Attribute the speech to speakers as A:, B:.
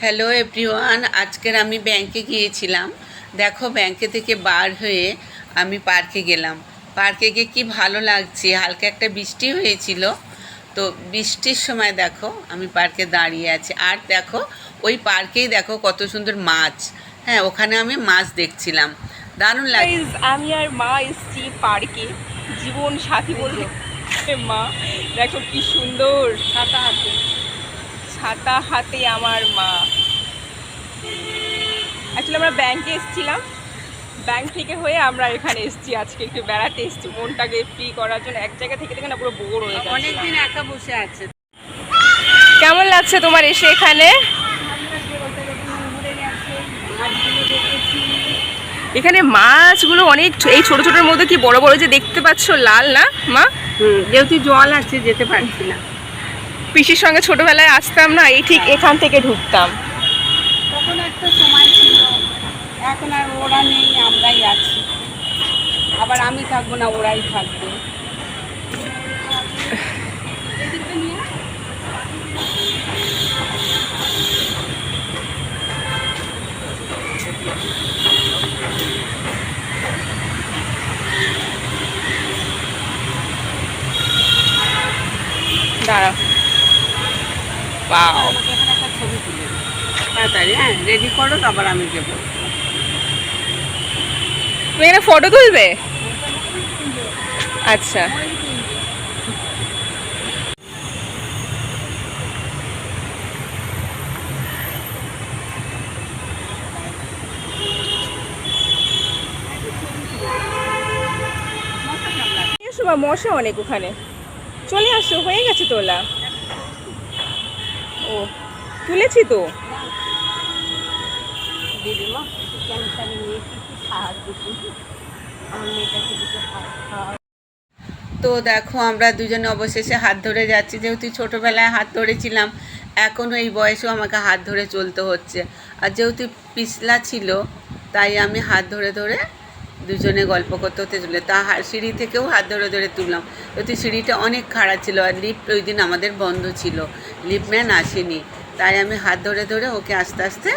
A: Hello everyone আজকের আমি ব্যাংকে গিয়েছিলাম। দেখো ব্যাংকে থেকে বার হয়ে আমি পার্কে গেলাম। পার্কে গিয়ে কি ভালো লাগছে? হালকা একটা বৃষ্টি হয়েছিল। তো বৃষ্টির সময় দেখো, আমি পার্কে দাঁড়িয়ে আছি। আর দেখো, ওই পার্কেই দেখো কত সুন্দর মাছ। হ্যাঁ ওখানে আমি মাছ দেখছিলাম। দারুণ লাগে
B: আমি আর মা এসছি পার্কে জীবন সাথী বলতে, মা, দেখো কি সুন্দর হাতে ছাতা হাতে আমার মা। অ্যাকচুয়ালি আমরা ব্যাংকে এসেছিলাম। ব্যাংক থেকে হয়ে আমরা এখানে এসেছি আজকে একটু বেড়াতে এসেছি। মনটাকে ফ্রি করার জন্য এক জায়গা থেকে থেকে না পুরো বোর হয়ে যাচ্ছে।
A: অনেকদিন একা বসে আছে।
B: কেমন লাগছে তোমার এসে এখানে? এখানে মাছগুলো অনেক এই ছোট ছোটোর মধ্যে কি বড় বড় যে দেখতে পাচ্ছ লাল না মা?
A: যেহেতু জল আছে যেতে পারছি না।
B: পিসির সঙ্গে ছোটবেলায় আসতাম না এই ঠিক এখান থেকে ঢুকতাম।
A: তখন একটা সময় ছিল এখন আর ওরা নেই আমরাই আছি। আবার আমি থাকব না ওরাই থাকবে।
B: দাঁড়া।
A: আমাকে এখানে একটা ছবি তুলে তাড়াতাড়ি হ্যাঁ রেডি করো তারপর আমি দেবো।
B: তুমি এখানে ফটো তুলবে? আচ্ছা। মশা অনেক ওখানে। চলে আসো হয়ে গেছে তোলা। ও তুলেছি তো।
A: দিদিমা ক্যান্সারে নিয়ে একটু সাহায্য করুন আমার মেয়েটাকে দিতে খাওয়া তো দেখো আমরা দুজনে অবশেষে হাত ধরে যাচ্ছি। যেহেতু ছোটোবেলায় হাত ধরেছিলাম এখনও এই বয়সেও আমাকে হাত ধরে চলতে হচ্ছে। আর যেহেতু পিছলা ছিল তাই আমি হাত ধরে ধরে দুজনে গল্প করতে হতে চলে। তা সিঁড়ি থেকেও হাত ধরে ধরে তুললাম। যেহেতু সিঁড়িটা অনেক খারাপ ছিল আর লিফ্ট ওই দিন আমাদের বন্ধ ছিল। লিফটম্যান আসেনি। তাই আমি হাত ধরে ধরে ওকে আস্তে আস্তে